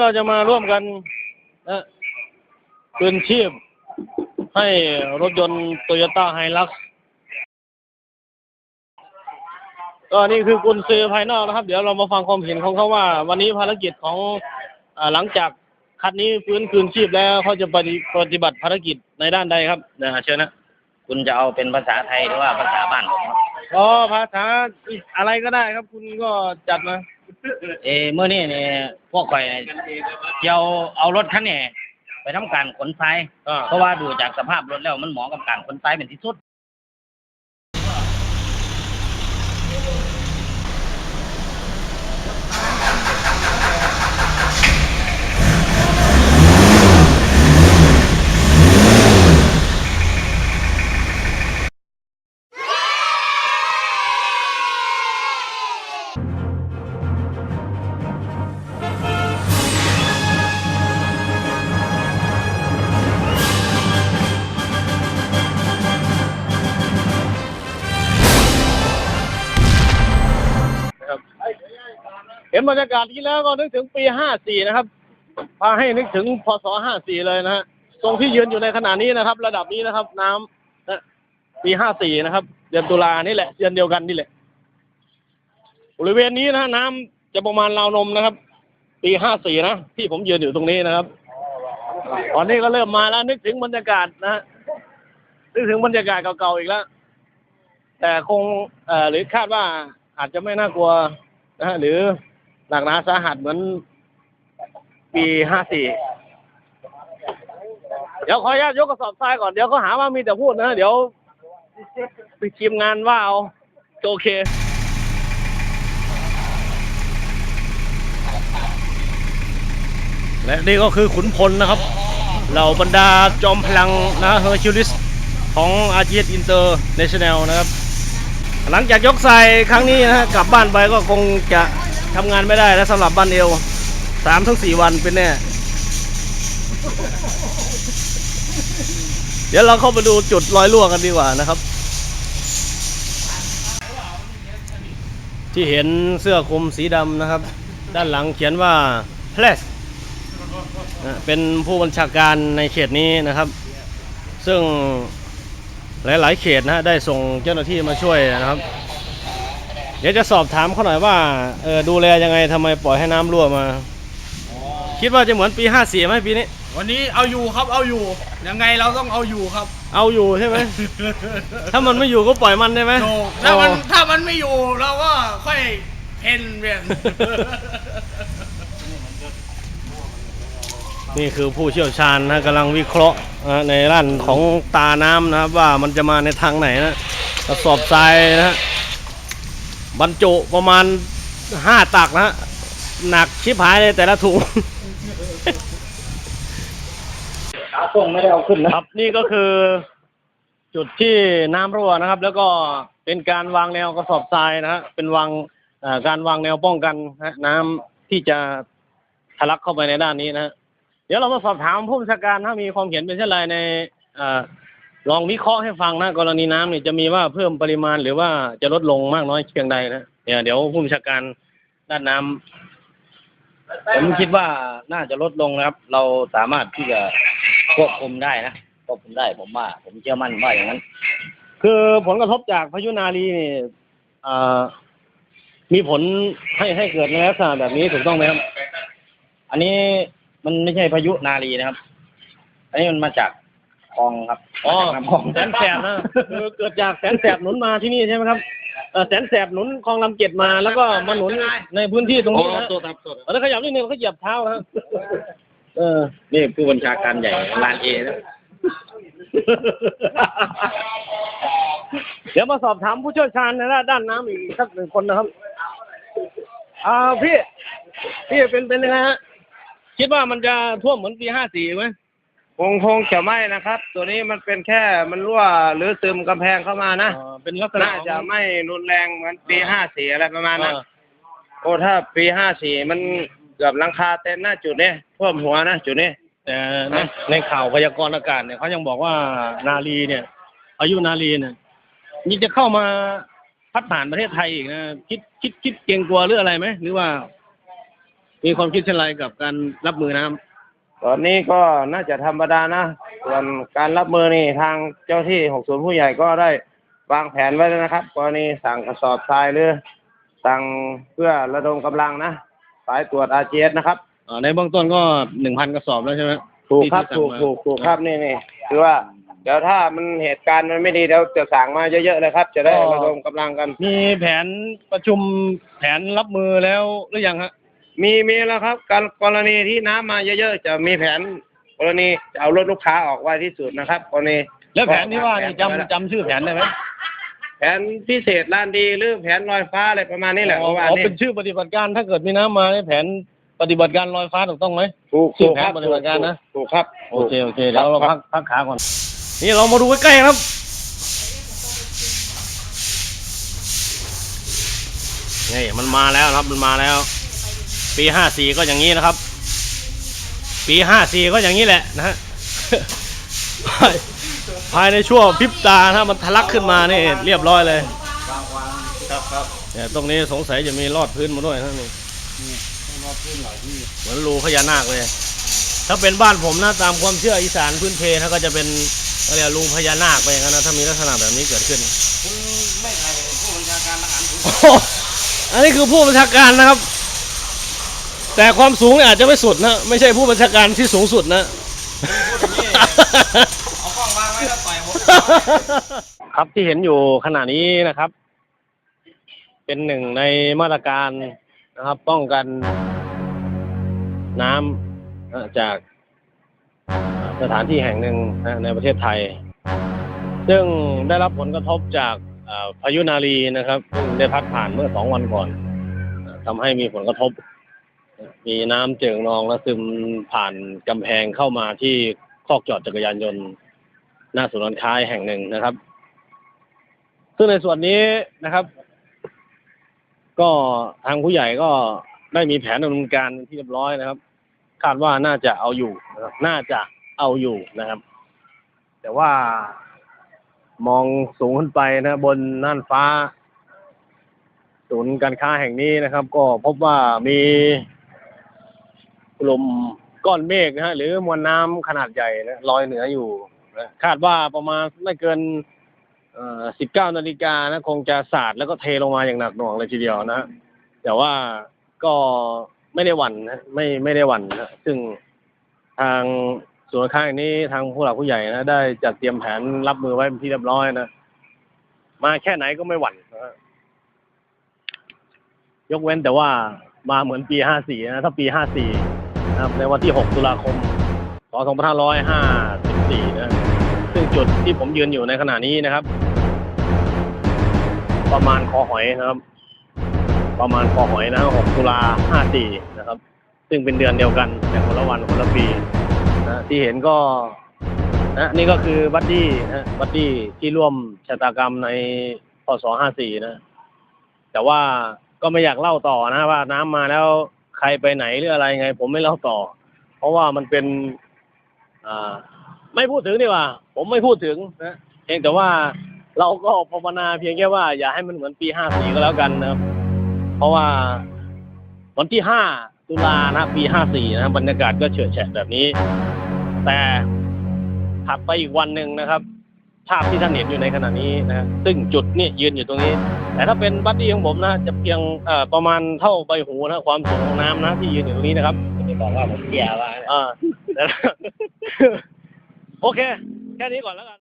เราจะมาร่วมกันนะคืนชีพ ให้รถยนต์โตโยต้าไฮลักซ์ก็นี่คือกุญซือภายนอกนะครับ เดี๋ยวเรามาฟังความเห็นของเขาว่า วันนี้ภารกิจของอาหลังจากคันนี้ฟื้นคืนชีพแล้วเขาจะปฏิปฏิบัติภารกิจในด้านใดครับนะเชิญนะคุณจะเอาเป็นภาษาไทยหรือว่าภาษาบ้านผมครับอ๋อภาษาอะไรก็ได้ครับ คุณก็จัดมา เออเมื่อนี้เนี่ยพวกข่อยเนี่ยจะเอาเอารถคันนี้ไปทำการขนทราย เพราะว่าดูจากสภาพรถแล้วมันเหมาะกับการขนทรายเป็นที่สุด เห็นบรรยากาศที่แล้วก็นึกถึงปีห้าสี่นะครับ พาให้นึกถึงพศห้าสี่เลยนะฮะตรงที่ยืนอยู่ในขณะนี้นะครับ ระดับนี้นะครับ น้ำนะปีห้าสี่นะครับ เดือนตุลานี่แหละเดือนเดียวกันนี่แหละบริเวณนี้นะน้ำจะประมาณราวนมนะครับ ปีห้าสี่นะที่ผมยืนอยู่ตรงนี้นะครับตอนนี้ก็เริ่มมาแล้วนึกถึงบรรยากาศนะฮะนึกถึงบรรยากาศเก่าๆอีกแล้วแต่คงเอ่อหรือคาดว่าอาจจะไม่น่ากลัวนะฮะหรือ หนักหนาสาหัสเหมือนปีห้าสี่เดี๋ยวขออนุญาตยกกระสอบทรายก่อนเดี๋ยวเขาหาว่ามีแต่พูดนะ เดี๋ยวไปทีมงานว่าเอาโอเคและนี่ก็คือขุนพลนะครับ เหล่าบรรดาจอมพลังนะเฮอร์คิวลิสของอาเจียนอินเตอร์เนชั่นแนลนะครับ หลังจากยกใส่ครั้งนี้นะฮะกลับบ้านไปก็คงจะ ทำงานไม่ได้แล้วสำหรับบ้านเอวสามถึงสี่วันเป็นแน่ เดี๋ยวเราเข้าไปดูจุดรอยรั่วกันดีกว่านะครับ ที่เห็นเสื้อคลุมสีดำนะครับ ด้านหลังเขียนว่า p l a s นะเป็นผู้บัญชาการในเขตนี้นะครับ ซึ่งหลาย ๆ เขตนะฮะได้ส่งเจ้าหน้าที่มาช่วยนะครับ เดี๋ยวจะสอบถามเขาหน่อยว่าเออดูแลยังไงทำไมปล่อยให้น้ำรั่วมา คิดว่าจะเหมือนปี 54ไหมปีนี้ วันนี้เอาอยู่ครับเอาอยู่ ยังไงเราต้องเอาอยู่ครับเอาอยู่ใช่ไหม ถ้ามันไม่อยู่ก็ปล่อยมันได้ไหมถูกถ้ามันอ๋อถ้ามันไม่อยู่เราก็ค่อยเพ่นเวียนนี่คือผู้เชี่ยวชาญนะกำลังวิเคราะห์นะในด้านของตาน้ำนะครับ ว่ามันจะมาในทางไหนนะกระสอบทรายนะฮะ บรรจุประมาณห้าตักนะฮะหนักชิบหายเลยแต่ละถุง ขาส่งไม่ได้เอาขึ้นนะครับนี่ก็คือจุดที่น้ำรั่วนะครับ แล้วก็เป็นการวางแนวกระสอบทรายนะฮะเป็นวางเอ่อการวางแนวป้องกันนะฮะน้ำที่จะทะลักเข้าไปในด้านนี้นะฮะเดี๋ยวเรามาสอบถามผู้บัญชาการถ้ามีความเห็นเป็นเช่นไรในเอ่อ ลองวิเคราะห์ให้ฟังนะกรณีน้ำเนี่ยจะมีว่าเพิ่มปริมาณหรือว่าจะลดลงมากน้อยเพียงใดนะเนี่ยเดี๋ยวผู้บัญชาการด้านน้ำผมคิดว่าน่าจะลดลงนะครับ เราสามารถที่จะควบคุมได้นะควบคุมได้ผมว่า ผมเชื่อมั่นว่าอย่างนั้น คือผลกระทบจากพายุนารีนี่เอ่อมีผลให้ให้เกิดในลักษณะแบบนี้ถูกต้องไหมครับ อันนี้มันไม่ใช่พายุนารีนะครับ อันนี้มันมาจาก คลองครับอ๋อมาจากน้ำคลองแสนแสบนะคือเกิดจากแสนแสบหนุนมาที่นี่ใช่ไหมครับเอ่อแสนแสบหนุนคลองลำเจ็ดมาแล้วก็มาหนุนในพื้นที่ตรงโอ้นี้นะตัวครับตัวแล้วขยับนิดนึงเขาเหยียบเท้าครับเออ นี่ผู้บัญชาการใหญ่ลานเอนะเดี๋ยวมาสอบถามผู้เชี่ยวชาญในด้านน้ำอีกสักหนึ่งคนนะครับ อ่าพี่ พี่เป็นเป็นยังไงฮะ คิดว่ามันจะท่วมเหมือนปีห้าสี่ไหม คงคงจะไม่นะครับ ตัวนี้มันเป็นแค่มันรั่วหรือซึมกำแพงเข้ามานะอ่าเป็นลักษณะน่าจะไม่รุนแรงเหมือนปีห้าสี่อะไรประมาณนั้นอ่าโอ้ถ้าปีห้าสี่มันเกือบหลังคาเต็มหน้าจุดนี้ท่วมหัวนะจุดนี้แต่ในในข่าวพยากรณ์อากาศเนี่ยเขายังบอกว่านาลีเนี่ยอายุนาลีเนี่ยนี่จะเข้ามาพัดผ่านประเทศไทยอีกนะคิดคิดคิดเกรงกลัวหรืออะไรไหมหรือว่า มีความคิดเช่นไรกับการรับมือน้ำ ตอนนี้ก็น่าจะธรรมดานะ ส่วนการรับมือนี่ทางเจ้าที่หกศูนย์ผู้ใหญ่ก็ได้วางแผนไว้แล้วนะครับ กรณีสั่งกระสอบทรายหรือสั่งเพื่อระดมกำลังนะ สายตรวจอาเจสนะครับ อ่าในเบื้องต้นก็หนึ่งพันกระสอบแล้วใช่ไหมถูกครับที่ถูกสั่งมาถูกถูกครับนี่นี่คือว่าเดี๋ยวถ้ามันเหตุการณ์มันไม่ดีเดี๋ยวจะสั่งมาเยอะๆเลยครับ จะได้ระดมกำลังกัน มีแผนประชุมแผนรับมือแล้วหรือยังฮะ มีมีแล้วครับการกรณีที่น้ำมาเยอะๆจะมีแผนกรณีจะเอารถลูกค้าออกไว้ที่สุดนะครับกรณีแล้วแผนที่ว่านี่แผนไว้แล้วจำจำชื่อแผนได้ไหมแผนพิเศษลานดีหรือแผนลอยฟ้าอะไรประมาณนี้แหละอ๋อประมาณอ๋อนี้เป็นชื่อปฏิบัติการถ้าเกิดมีน้ำมาเนี่ยแผนปฏิบัติการลอยฟ้าถูกต้องไหมถูกชื่ถูอกแผนครับปฏิบัติการนะถูกครับโอเคโอเคเดี๋ยวเราพักพักขาก่อน นี่เรามาดูใกล้ๆครับนี่มันมาแล้วนะครับมันมาแล้ว ปีห้าสี่ก็อย่างนี้นะครับ ปีห้าสี่ก็อย่างนี้แหละนะฮะภายภายในช่วงพริบตาถ้ามันทะลักขึ้นมานี่เรียบร้อยเลยครับครับเนี่ยตรงนี้สงสัยจะมีลอดพื้นมาด้วยนะนี่เหมือนรูพญานาคเลย ถ้าเป็นบ้านผมนะตามความเชื่ออีสานพื้นเพถ้าก็จะเป็นอะไรยกรูพญานาคไปอย่างนั้นนะถ้ามีลักษณะแบบนี้เกิดขึ้นคุณไม่ใช่ผู้บัญชาการทหารสูงโอ้โหอันนี้คือผู้บัญชาการนะครับ แต่ความสูงเนี่ยอาจจะไม่สุดนะ ไม่ใช่ผู้บัญชาการที่สูงสุดนะเอากล้องวางไว้แล้วต่อยผม ครับที่เห็นอยู่ขณะนี้นะครับ เป็นหนึ่งในมาตรการนะครับ ป้องกันน้ำเอ่อจากสถานที่แห่งหนึ่งนะในประเทศไทย ซึ่งได้รับผลกระทบจากเอ่อพายุนารีนะครับซึ่งได้พัดผ่านเมื่อสองวันก่อนเอ่อทำให้มีผลกระทบ มีน้ำเจิ่งนองและซึมผ่านกำแพงเข้ามาที่คอกจอดจักรยานยนต์ หน้าศูนย์การค้าแห่งหนึ่งนะครับ ซึ่งในส่วนนี้นะครับ ก็ทางผู้ใหญ่ก็ได้มีแผนดำเนินการเป็นที่เรียบร้อยนะครับ คาดว่าน่าจะเอาอยู่นะครับน่าจะเอาอยู่นะครับ แต่ว่ามองสูงขึ้นไปนะบนน่านฟ้า ศูนย์การค้าแห่งนี้นะครับ ก็พบว่ามี กลุ่มก้อนเมฆนะฮะหรือมวลน้ำขนาดใหญ่นะลอยเหนืออยู่นะคาดว่าประมาณไม่เกินเอ่อ19นาฬิกานะคงจะสาดแล้วก็เทลงมาอย่างหนักหน่วงเลยทีเดียวนะฮะแต่ว่าก็ไม่ได้หวั่นนะไม่ไม่ได้หวั่นนะซึ่งทางส่วนย์ข้างนี้ทางผู้หลักผู้ใหญ่นะได้จัดเตรียมแผนรับมือไว้เป็นที่เรียบร้อยนะมาแค่ไหนก็ไม่หวั่นนะฮะยกเว้นแต่ว่ามาเหมือนปี 54 นะถ้าปี 54 นะครับในวันที่ 6 ตุลาคม 2554 นะ ซึ่งจุดที่ผมยืนอยู่ในขณะนี้นะครับ ประมาณคอหอยนะครับ ประมาณคอหอยนะ 6 ตุลา 54 นะครับ ซึ่งเป็นเดือนเดียวกันแต่คนละวันคนละปีนะที่เห็นก็นะนี่ก็คือบัดดี้นะบัดดี้ที่ร่วมชะตากรรมในพศ 54 นะ แต่ว่าก็ไม่อยากเล่าต่อนะว่าน้ำมาแล้ว ใครไปไหนหรืออะไรไง ผมไม่เล่าต่อ เพราะว่ามันเป็นอ่าไม่พูดถึงดีกว่า ผมไม่พูดถึงนะเพียงแต่ว่าเราก็ภาวนาเพียงแค่ว่าอย่าให้มันเหมือนปีห้าสี่ก็แล้วกันนะครับ เพราะว่าวันที่ห้าตุลานะปีห้าสี่นะบรรยากาศก็เฉื่อยแฉะแบบนี้ แต่ถัดไปอีกวันหนึ่งนะครับ ภาพที่ท่านเห็นอยู่ในขณะนี้นะฮะซึ่งจุดนี่ยืนอยู่ตรงนี้ แต่ถ้าเป็นบัดดี้ของผมนะจะเพียงเอ่อประมาณเท่าใบหูนะความสูงของน้ำนะที่ยืนอยู่ตรงนี้นะครับจะบอกว่าผมเตี้ยว่าอ่าโอเค แค่นี้ก่อนแล้วกัน